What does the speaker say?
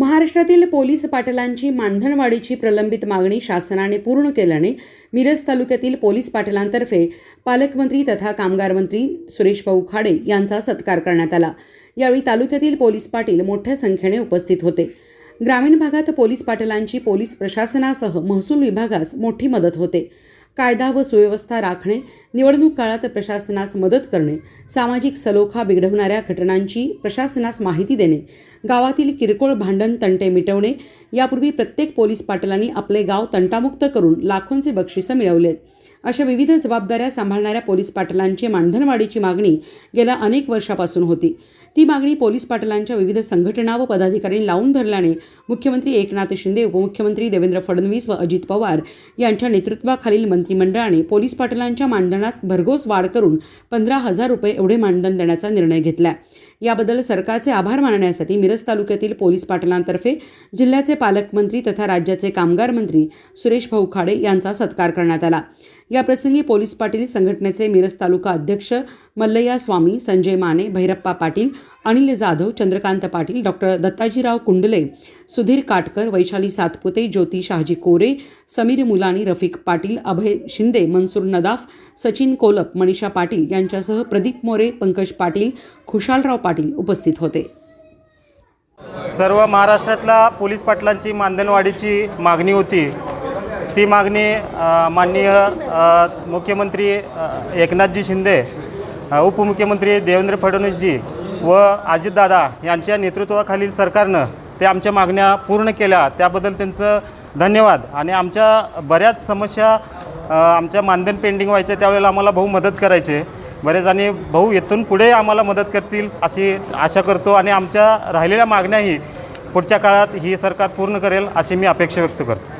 महाराष्ट्रातील पोलीस पाटलांची मानधनवाढीची प्रलंबित मागणी शासनाने पूर्ण केल्याने मिरज तालुक्यातील पोलीस पाटलांतर्फे पालकमंत्री तथा कामगार मंत्री सुरेश भाऊ खाडे यांचा सत्कार करण्यात आला. यावेळी तालुक्यातील पोलीस पाटील मोठ्या संख्येने उपस्थित होते. ग्रामीण भागात पोलीस पाटलांची पोलीस प्रशासनासह महसूल विभागास मोठी मदत होते. कायदा व सुव्यवस्था राखणे निवडणूक काळात प्रशासनास मदत करणे सामाजिक सलोखा बिघडवणाऱ्या घटनांची प्रशासनास माहिती देणे गावातील किरकोळ भांडण तंटे मिटवणे यापूर्वी प्रत्येक पोलीस पाटलांनी आपले गाव तंटामुक्त करून लाखोंचे बक्षिसं मिळवलेत. अशा विविध जबाबदाऱ्या सांभाळणाऱ्या पोलीस पाटलांची मानधनवाढीची मागणी गेल्या अनेक वर्षापासून होती. ती मागणी पोलीस पाटलांच्या विविध संघटना व पदाधिकाऱ्यांनी लावून धरल्याने मुख्यमंत्री एकनाथ शिंदे उपमुख्यमंत्री देवेंद्र फडणवीस व अजित पवार यांच्या नेतृत्वाखालील मंत्रिमंडळाने पोलीस पाटलांच्या मानधनात भरघोस वाढ करून पंधरा हजार रुपये एवढे मानधन देण्याचा निर्णय घेतला. याबद्दल सरकारचे आभार मानण्यासाठी मिरज तालुक्यातील पोलीस पाटलांतर्फे जिल्ह्याचे पालकमंत्री तथा राज्याचे कामगार मंत्री सुरेश भाऊ खाडे यांचा सत्कार करण्यात आला. याप्रसंगी पोलीस पाटील संघटनेचे मिरज तालुका अध्यक्ष मल्लया स्वामी संजय माने भैरप्पा पाटील अनिल जाधव चंद्रकांत पाटील डॉक्टर दत्ताजीराव कुंडले सुधीर काटकर वैशाली सातपुते ज्योती शहाजी कोरे समीर मुलानी रफिक पाटील अभय शिंदे मनसूर नदाफ सचिन कोलप मनीषा पाटील यांच्यासह प्रदीप मोरे पंकज पाटील खुशालराव पाटील उपस्थित होते. सर्व महाराष्ट्रातल्या पोलीस पाटलांची मानधनवाढीची मागणी होती. ती मागणी माननीय मुख्यमंत्री एकनाथजी शिंदे उपमुख्यमंत्री देवेंद्र फडणवीसजी व अजितदादा यांच्या नेतृत्वाखालील सरकारनं ते आमच्या मागण्या पूर्ण केल्या. त्याबद्दल त्यांचं धन्यवाद. आणि आमच्या बऱ्याच समस्या आमच्या मानधन पेंडिंग व्हायच्या त्यावेळेला आम्हाला भाऊ मदत करायचे. बरेच आणि भाऊ येथून पुढे आम्हाला मदत करतील अशी आशा करतो आणि आमच्या राहिलेल्या मागण्याही पुढच्या काळात ही सरकार पूर्ण करेल अशी मी अपेक्षा व्यक्त करतो.